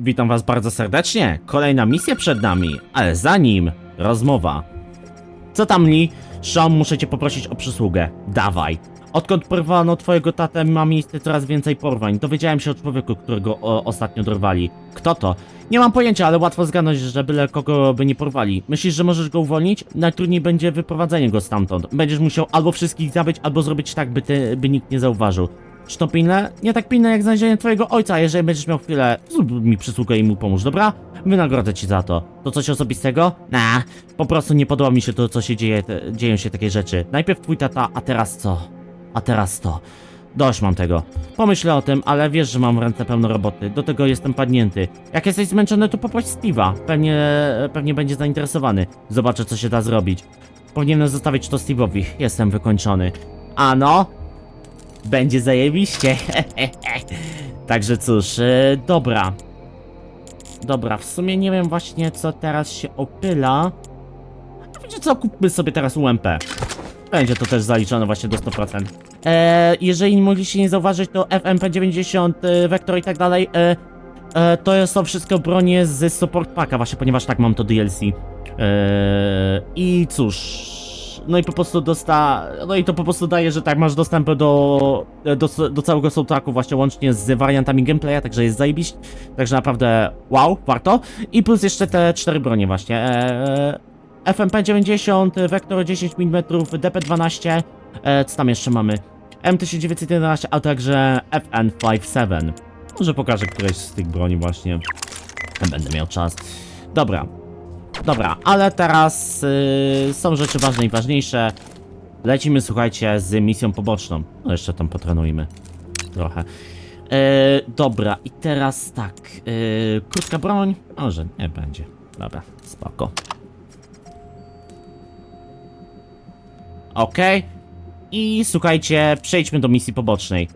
Witam was bardzo serdecznie. Kolejna misja przed nami, ale zanim rozmowa. Co tam Lee? Sean, muszę cię poprosić o przysługę. Dawaj. Odkąd porwano twojego tatę, ma miejsce coraz więcej porwań. Dowiedziałem się o człowieku, którego o, ostatnio dorwali. Kto to? Nie mam pojęcia, ale łatwo zgadnąć, że byle kogo by nie porwali. Myślisz, że możesz go uwolnić? Najtrudniej będzie wyprowadzenie go stamtąd. Będziesz musiał albo wszystkich zabić, albo zrobić tak, by, ty, by nikt nie zauważył. Czy to pilne? Nie tak pilne jak znalezienie twojego ojca. Jeżeli będziesz miał chwilę, zrób mi przysługę i mu pomóż, dobra? Wynagrodzę ci za to. To coś osobistego? Nah, po prostu nie podoba mi się to, co się dzieje, te, dzieją się takie rzeczy. Najpierw twój tata, a teraz co? A teraz to. Dość mam tego. Pomyślę o tym, ale wiesz, że mam ręce pełno roboty. Do tego jestem padnięty. Jak jesteś zmęczony, to poproś Steve'a. Pewnie, pewnie będzie zainteresowany. Zobaczę, co się da zrobić. Powinienem zostawić to Steve'owi. Jestem wykończony. Ano? Będzie zajebiście. Także cóż, e, dobra. Dobra, w sumie nie wiem właśnie, co teraz się opyla. A wiecie co, kupmy sobie teraz UMP. Będzie to też zaliczone właśnie do 100%. E, jeżeli mogliście nie zauważyć, to FMP90, e, Vector i tak dalej, e, e, to wszystko bronie z Support Packa właśnie, ponieważ tak mam to DLC. E, I cóż, no i po prostu dosta, no i to po prostu daje, że tak masz dostęp do, do, do całego soundtracku właśnie łącznie z wariantami gameplaya, także jest zajebiść, także naprawdę wow, warto. I plus jeszcze te cztery bronie właśnie. E, FMP90, Vector 10 mm, DP12, e, co tam jeszcze mamy? M1911, a także FN57. Może pokażę któreś z tych broni właśnie. Będę miał czas. Dobra. Dobra, ale teraz y, są rzeczy ważne i ważniejsze. Lecimy, słuchajcie, z misją poboczną. No jeszcze tam potrenujmy. Trochę. E, dobra, i teraz tak. E, krótka broń. Może nie będzie. Dobra, spoko. Okej. I słuchajcie, przejdźmy do misji pobocznej.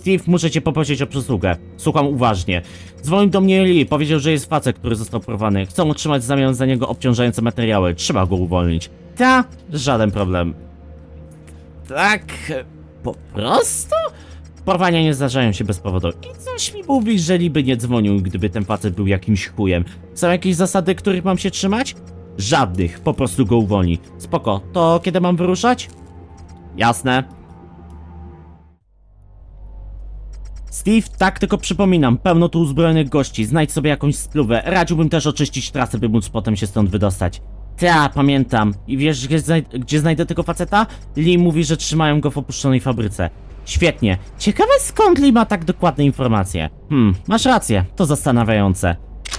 Steve, muszę cię poprosić o przysługę. Słucham uważnie. Dzwonił do mnie Lee, powiedział, że jest facet, który został porwany. Chcą otrzymać w zamian za niego obciążające materiały. Trzeba go uwolnić. Ta, żaden problem. Tak, po prostu? Porwania nie zdarzają się bez powodu. I coś mi mówi, że Lee by nie dzwonił, gdyby ten facet był jakimś chujem. Są jakieś zasady, których mam się trzymać? Żadnych, po prostu go uwolni. Spoko, to kiedy mam wyruszać? Jasne. Steve, tak tylko przypominam, pełno tu uzbrojonych gości, znajdź sobie jakąś spluwę. Radziłbym też oczyścić trasę, by móc potem się stąd wydostać. Ta, pamiętam. I wiesz, gdzie, znaj gdzie znajdę tego faceta? Lee mówi, że trzymają go w opuszczonej fabryce. Świetnie. Ciekawe skąd Lee ma tak dokładne informacje. Hmm, masz rację, to zastanawiające.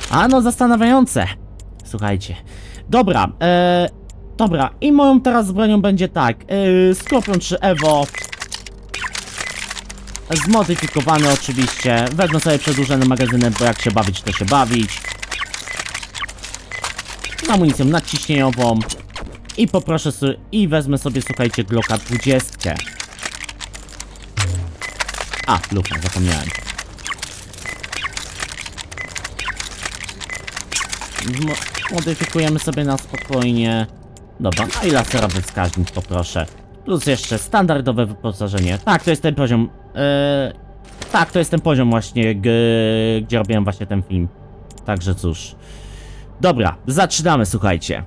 A no, zastanawiające. Słuchajcie. Dobra, e, dobra, i moją teraz bronią będzie tak. E, Skorpion czy Evo. Zmodyfikowany oczywiście. Wezmę sobie przedłużony magazynek, bo jak się bawić, to się bawić. Amunicją nadciśnieniową. I poproszę sobie, i wezmę sobie, słuchajcie, Glocka 20. A, lufa, zapomniałem. Modyfikujemy sobie na spokojnie. Dobra, a i laserowy wskaźnik poproszę. Plus jeszcze standardowe wyposażenie. Tak, to jest ten poziom. Eee, tak, to jest ten poziom właśnie, gdzie robiłem właśnie ten film. Także cóż. Dobra, zaczynamy, słuchajcie.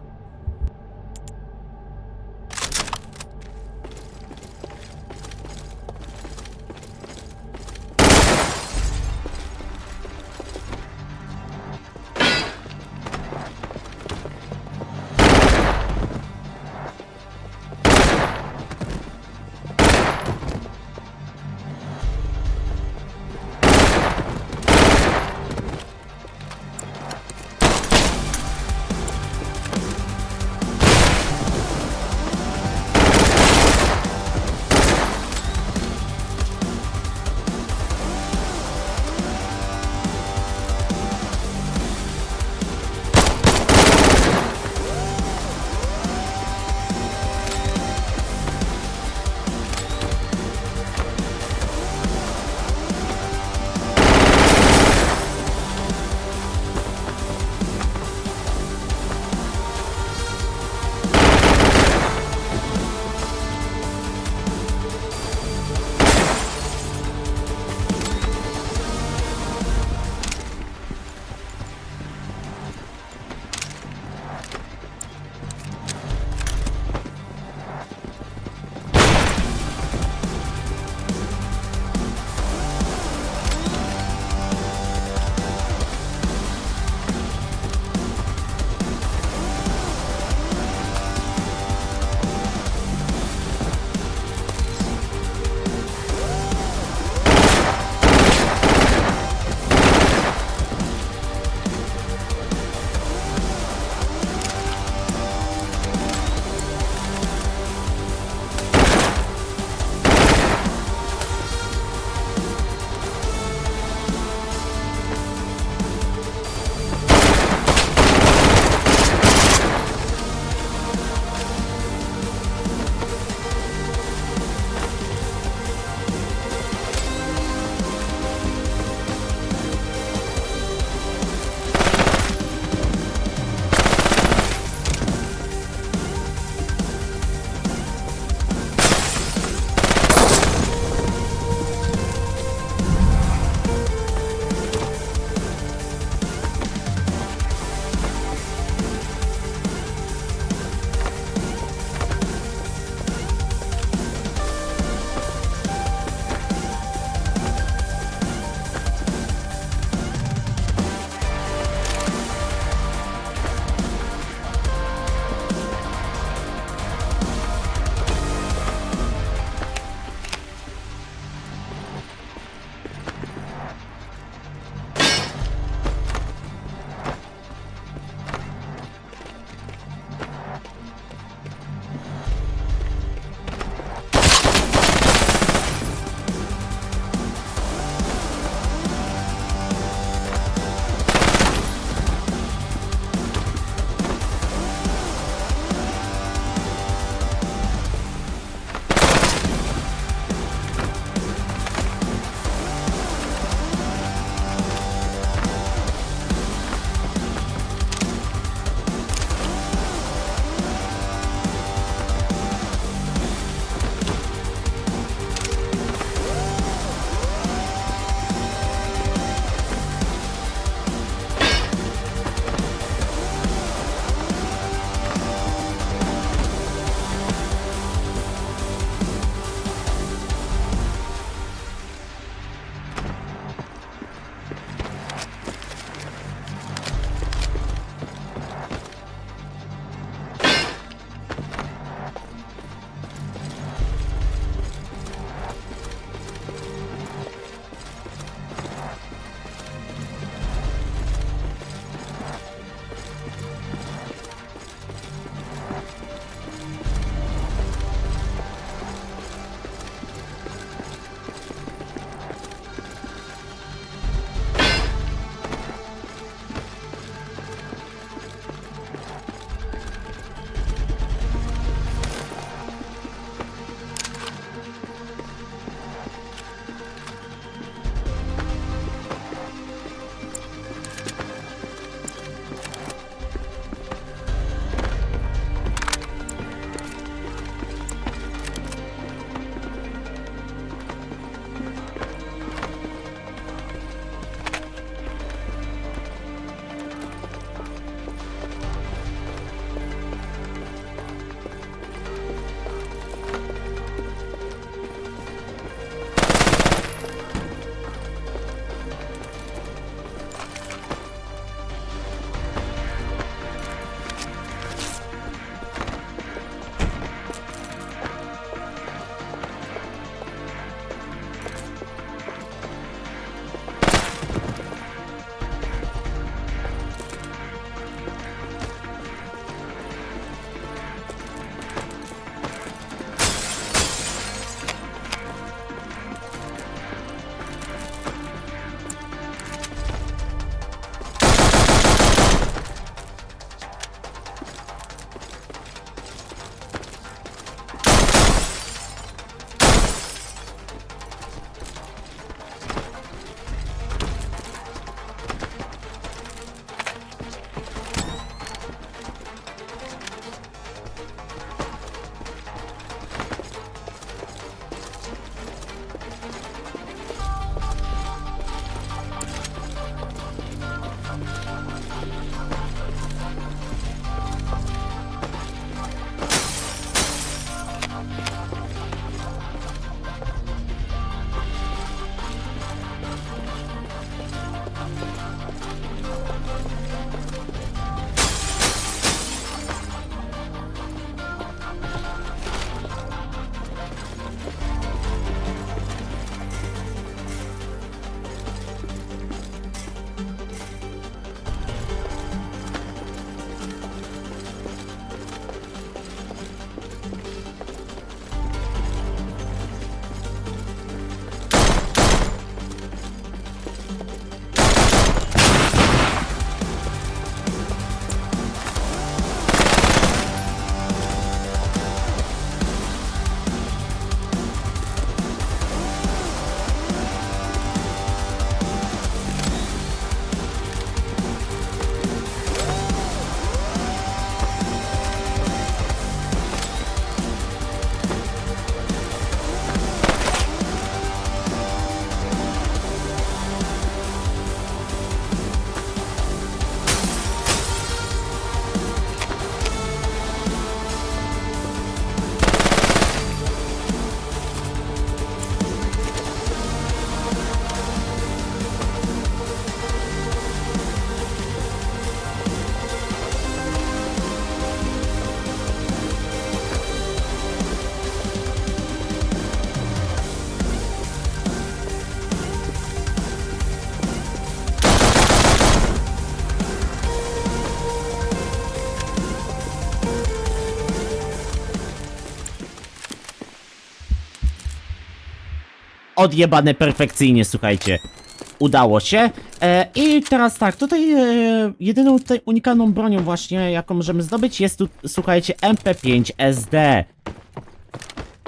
Odjebane perfekcyjnie, słuchajcie. Udało się. E, I teraz tak, tutaj e, jedyną tutaj unikalną bronią właśnie, jaką możemy zdobyć jest tu, słuchajcie, MP5 SD.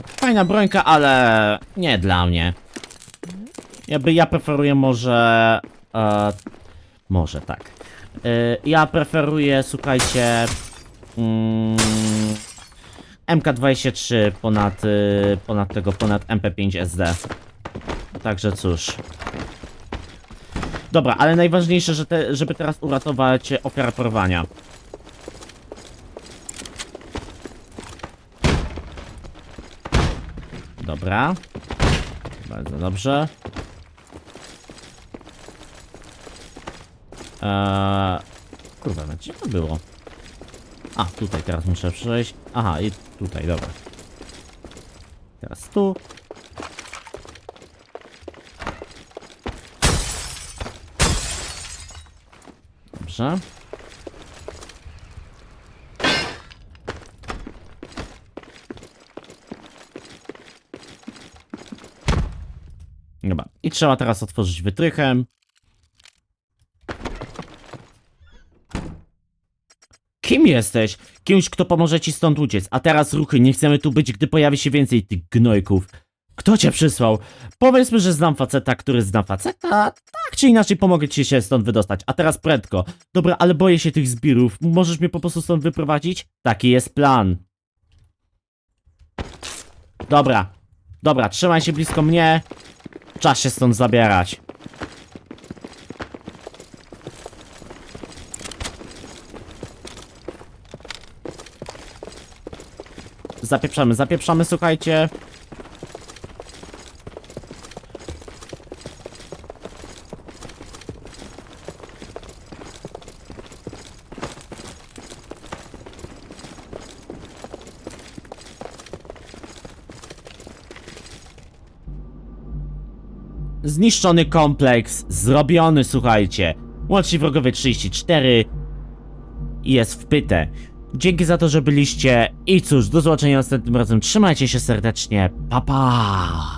Fajna brońka, ale nie dla mnie. Jakby ja preferuję może... E, może tak. E, ja preferuję, słuchajcie... Mm, MK23 ponad, y, ponad tego, ponad MP5 SD. Także cóż. Dobra, ale najważniejsze, że te, żeby teraz uratować ofiarę porwania. Dobra. Bardzo dobrze. Eee, kurwa, gdzie to było? A, tutaj teraz muszę przejść. Aha, i tutaj, dobra. Teraz tu. Dobrze. Dobra. I trzeba teraz otworzyć wytrychem. Kim jesteś? Kimś, kto pomoże ci stąd uciec. A teraz ruchy, nie chcemy tu być, gdy pojawi się więcej tych gnojków. Kto cię przysłał? Powiedzmy, że znam faceta, który zna faceta. Tak czy inaczej pomogę ci się stąd wydostać. A teraz prędko. Dobra, ale boję się tych zbirów. Możesz mnie po prostu stąd wyprowadzić? Taki jest plan. Dobra. Dobra, trzymaj się blisko mnie. Czas się stąd zabierać. Zapieprzamy, zapieprzamy, słuchajcie. Zniszczony kompleks, zrobiony, słuchajcie. Łącznie wrogowie 34 i jest wpyte. Dzięki za to, że byliście i cóż, do zobaczenia następnym razem. Trzymajcie się serdecznie. Pa pa!